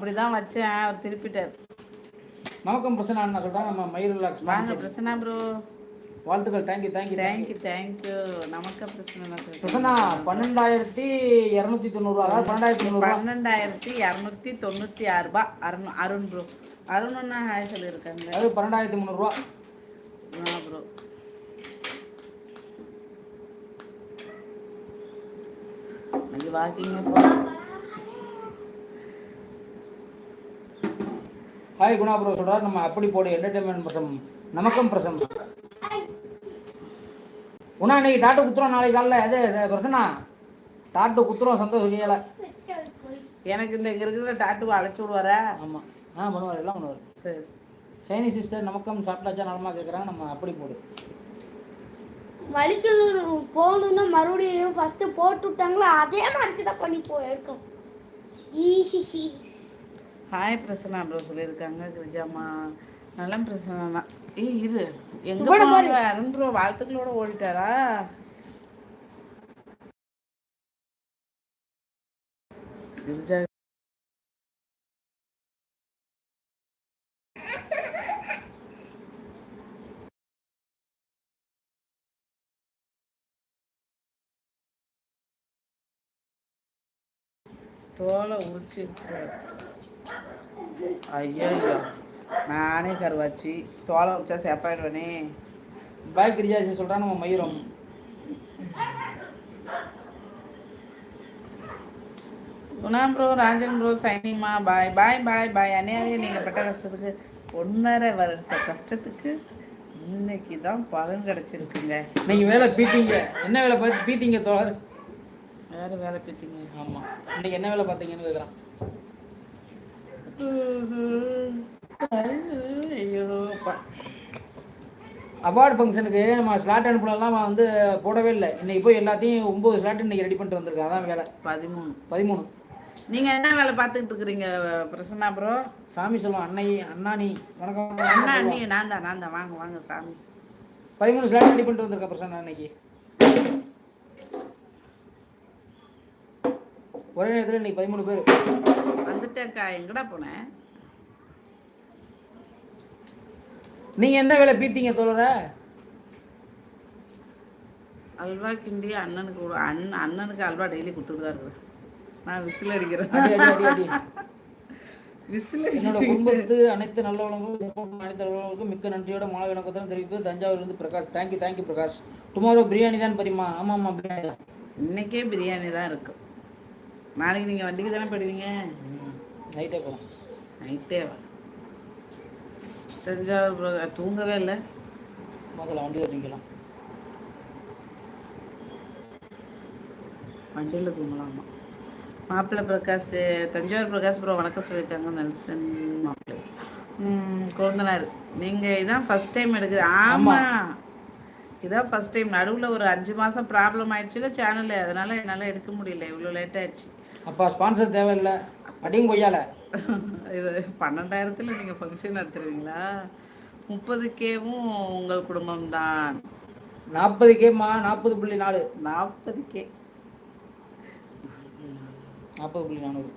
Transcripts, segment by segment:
அப்படிதான் வச்சேன் அவர் திருப்பிட்டார். நமக்கும் பிரச்சனை அண்ணா சொல்கிறாங்க நம்ம மயில் ரிலாக்ஸ் வாங்க பிரசன்னா ப்ரோ வாழ்த்துக்கள் thank you thank you thank you thank you நமக்கு பிரச்சனை சொல்றேன். பிரசன்னா பன்னெண்டாயிரத்தி இரநூத்தி தொண்ணூறுரூவா அதாவது பன்னெண்டாயிரத்தி பன்னெண்டாயிரத்தி இரநூத்தி தொண்ணூற்றி ஆறு ரூபாய் அருண் அருண் ப்ரோ அருண் ஹாய் சொல்லியிருக்காங்க அதாவது பன்னெண்டாயிரத்தி முந்நூறுரூவா ப்ரோ இன்னைக்கு வாக்கிங்க ஹாய் குணா ப்ரோ சொல்கிறார் நம்ம அப்படி போடு என்டர்டைன்மெண்ட் பிரசம் நமக்கும் பிரசம் குணா இன்னைக்கு டாட்டு குத்துறோம் நாளைக்கு காலைல. அது பிரசன்னா? டாட்டு குத்துறோம் சந்தோஷம் கேல எனக்கு இந்த இங்க இருக்கிற டாட்டுவை அழைச்சி விடுவாரா? ஆமாம் ஆ பண்ணுவார் எல்லாம் பண்ணுவார். சரி. சைனி சிஸ்டர் நமக்கும் சாப்பிட்டாச்சா நலமா கேட்குறாங்க நம்ம அப்படி போடு. வலிக்கணும் போகணும்னா மறுபடியும் ஃபர்ஸ்ட் போட்டு விட்டாங்களா அதே மாதிரி தான் பண்ணி போயிருக்கோம் ஈஹிஹி. ஹாய் பிரசன்னா ப்ரோ சொல்லியிருக்காங்க. கிரிஜாமா. நல்ல பிரசன்னா ஏய் இரு. எங்க அருண் ப்ரோ வாழ்த்துக்களோட ஓடிட்டாரா? கிரிஜா. தோலை உரிச்சு ஐயோ நானே கருவாச்சி. தோலை உரிச்சா சேப்பாயிடுவேனே பாய் கிரிஜாசி சொல்கிறா நம்ம மயிரும். குணா ப்ரோ ராஜன் ப்ரோ சைனிங்மா பாய் பாய் பாய் பாய் அந்நியாரே நீங்கள் பட்ட கஷ்டத்துக்கு ஒன்றரை வருஷ கஷ்டத்துக்கு இன்னைக்கு தான் பலன் கிடச்சிருக்குங்க. இன்னைக்கு வேலை பீட்டிங்க. என்ன வேலை பார்த்து பீட்டிங்க தோழர்? வேறு வேலை பற்றிங்க ஆமாம் இன்னைக்கு என்ன வேலை பார்த்தீங்கன்னு கேட்குறான். அவார்டு ஃபங்க்ஷனுக்கு நம்ம ஸ்லாட் அனுப்புனெல்லாம் வந்து போடவே இல்லை. இன்னைக்கு போய் எல்லாத்தையும் ஒம்பது ஸ்லாட் இன்னைக்கு ரெடி பண்ணிட்டு வந்திருக்கேன். அதான் வேலை. பதிமூணு. பதிமூணு. நீங்கள் என்ன வேலை பார்த்துக்கிட்டு இருக்கிறீங்க பிரசன்னா ப்ரோ சாமி சொல்லுவோம் அன்னை அண்ணாணி. வணக்கம். அண்ணா அண்ணி நான் தான் நான் தான். வாங்க வாங்க சாமி. பதிமூணு ஸ்லாட் ரெடி பண்ணிட்டு வந்திருக்கேன் பிரசன்னா அன்னைக்கு. ஒரே நேரத்தில் இன்னைக்கு பதிமூணு பேர். வந்துட்டேன்க்கா எங்கடா போனேன். நீங்கள் என்ன வேலை பீத்தீங்க தோழர? அல்வா கிண்டி அண்ணனுக்கு அண்ணன் அண்ணனுக்கு அல்வா டெய்லி கொடுத்துட்டு தான் இருக்கிறேன். நான் விசில் அடிக்கிறேன். அடி அடி அடி அடி. விசில் என்னோட குடும்பத்து அனைத்து பண்ண அனைத்து நல்லவங்களுக்கும் மிக்க நன்றியோட மாலை வணக்கத்துடன் தெரிவித்து தஞ்சாவூர்லேருந்து Prakash. Thank you thank you Prakash. Tomorrow biryani தான் பரிமா. ஆமாம் ஆமாம் பிரியாணி தான். இன்னைக்கே பிரியாணி தான் இருக்கும் நாளைக்கு நீங்கள் வண்டிக்கு தானே போயிடுவீங்க? நைட்டே போகிறோம் நைட்டே வா. தஞ்சாவூர் தூங்கவே இல்லை. முதல்ல வண்டியில் தூங்கிக்கலாம் வண்டியில் தூங்கலாமா மாப்பிள்ளை பிரகாஷ் தஞ்சாவூர் பிரகாஷ் ப்ரோ வணக்கம் சொல்லியிருக்காங்க நெல்சன் மாப்பிள்ளை. கொழுந்தனார். நீங்கள் இதான் ஃபஸ்ட் டைம் எடுக்குது ஆமாம் இதான் ஃபஸ்ட் டைம் நடுவில் ஒரு அஞ்சு மாதம் ப்ராப்ளம் ஆயிடுச்சுல சேனலில் அதனால் என்னால் எடுக்க முடியல. இவ்வளோ லேட் ஆயிடுச்சு. அப்பா ஸ்பான்சர் தேவையில்லை. அடியும் கொய்யால. இது பன்னெண்டாயிரத்தில் நீங்கள் ஃபங்க்ஷன் நடத்துருவீங்களா? முப்பது கேவும் உங்கள் குடும்பம் தான் நாற்பது கேம்மா நாற்பது புள்ளி நாலு. நாற்பது கே நாற்பது புள்ளி நானூறு.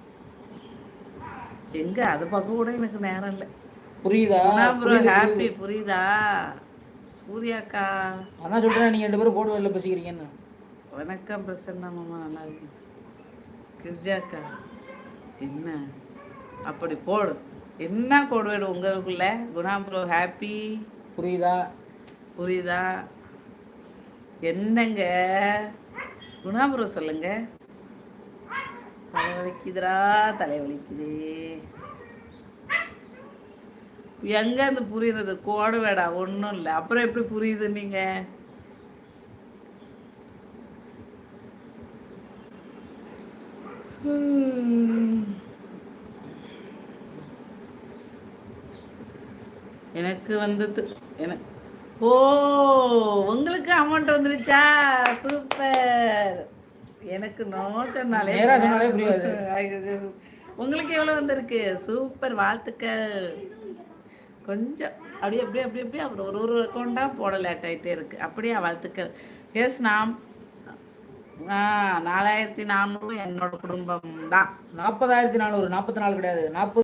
எங்கே? அது பார்க்க கூட எனக்கு நேரம் இல்லை. புரியுதா? ப்ரோ ஹாப்பி புரியுதா. சூர்யாக்கா அதான் சொல்கிறேன் நீங்கள் ரெண்டு பேரும் போடு வெளில பேசிக்கிறீங்கன்னு. வணக்கம் பிரசன்னா மாமா நல்லா இருக்கு கிரிஜாக்கா. என்ன? அப்படி போடு. என்ன கோடுவேடு உங்களுக்குள்ள? குணா ப்ரோ ஹாப்பி புரியுதா? புரியுதா? என்னங்க? குணா ப்ரோ சொல்லுங்க. தலைவலிக்குதுடா தலைவலிக்குது. எங்க இருந்து புரியுறது? கோடு வேடா ஒன்றும் இல்லை. அப்புறம் எப்படி புரியுது நீங்க? எனக்கு வந்தது எனக்கு ஓ உங்களுக்கு அமௌண்ட் வந்துருச்சா? சூப்பர். எனக்கு நோ சொன்னாலே. உங்களுக்கு எவ்வளோ வந்திருக்கு? சூப்பர் வாழ்த்துக்கள். கொஞ்சம் அப்படியே அப்படியே அப்படியே அப்படியே ஒரு ஒரு அக்கௌண்ட்டாக போட லேட் ஆகிட்டே இருக்கு. அப்படியே வாழ்த்துக்கள். எஸ் நாம் ஆ நாலாயிரத்தி நானூறு என்னோட குடும்பம் தான் நாற்பதாயிரத்தி நானூறு நாற்பத்தி நாலு கிடையாது. நாற்பது